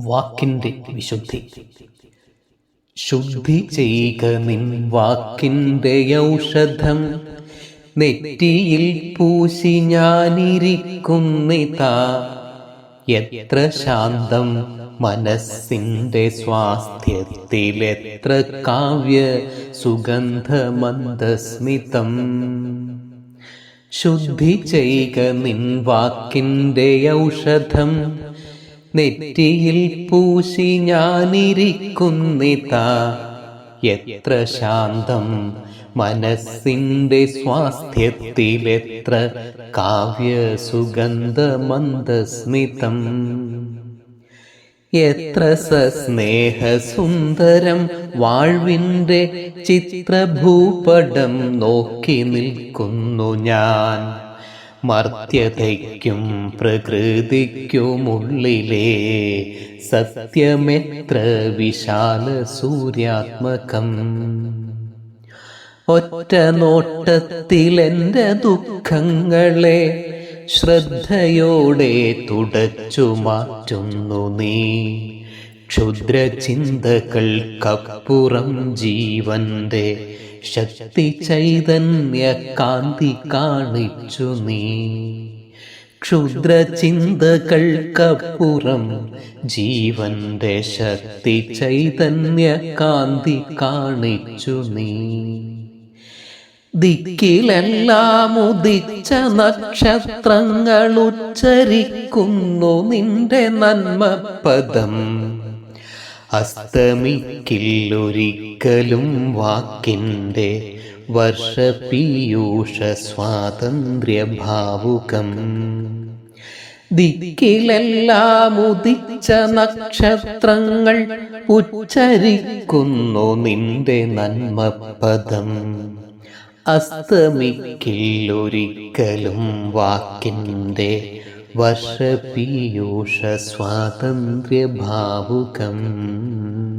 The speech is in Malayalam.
വാക്കിന്റെ വിശുദ്ധി. ശുദ്ധി ചെയ്യുക നിൻ വാക്കിന്റെ ഔഷധം. നെറ്റിയിൽ പൂശി ഞാനിരിക്കുന്നിതാ. എത്ര ശാന്തം മനസ്സിന്റെ സ്വാസ്ഥ്യത്തിൽ എത്ര കാവ്യ സുഗന്ധമന്ദസ്മിതം. ശുദ്ധി ചെയ്യുക നിൻ വാക്കിന്റെ ഔഷധം. നെറ്റിയിൽ പൂശി ഞാനിരിക്കുന്നിതാ. എത്ര ശാന്തം മനസ്സിന്റെ സ്വാസ്ഥ്യത്തിലെത്ര കാവ്യസുഗന്ധമന്ദസ്മിതം. എത്ര സസ്നേഹസുന്ദരം വാഴ്വിന്റെ ചിത്രഭൂപടം നോക്കി നിൽക്കുന്നു ഞാൻ. മർത്യതയ്ക്കും പ്രകൃതിക്കുമുള്ളിലെ സത്യമെത്ര വിശാല സൂര്യാത്മകം. ഒറ്റ നോട്ടത്തിലെന്റെ ദുഃഖങ്ങളെ ശ്രദ്ധയോടെ തുടച്ചു മാറ്റുന്നു നീ. ക്ഷുദ്രചിന്തകൾക്കപ്പുറം ജീവന്റെ ശക്തി ചൈതന്യ കാന്തി കാണിച്ചു നീ. ക്ഷുദ്രചിന്തകൾക്കപ്പുറം ജീവന്റെ ശക്തി ചൈതന്യ കാന്തി കാണിച്ചു നീ. ദിക്കിലെല്ലാം ഉദിച്ച നക്ഷത്രങ്ങൾ ഉച്ചരിക്കുന്നു നിന്റെ നന്മപദം. അസ്തമിക്കില്ലൊരിക്കലും വാക്കിന്റെ വർഷപീയൂഷ സ്വാതന്ത്ര്യഭാവുകം. ദിക്കിലെല്ലാം ഉദിച്ച നക്ഷത്രങ്ങൾ ഉച്ചരിക്കുന്നു നിന്റെ നന്മപദം. അസ്തമിക്കില്ലൊരിക്കലും വാക്കിന്റെ वर्षपीयूषस्वातन्त्र्यभावुकम्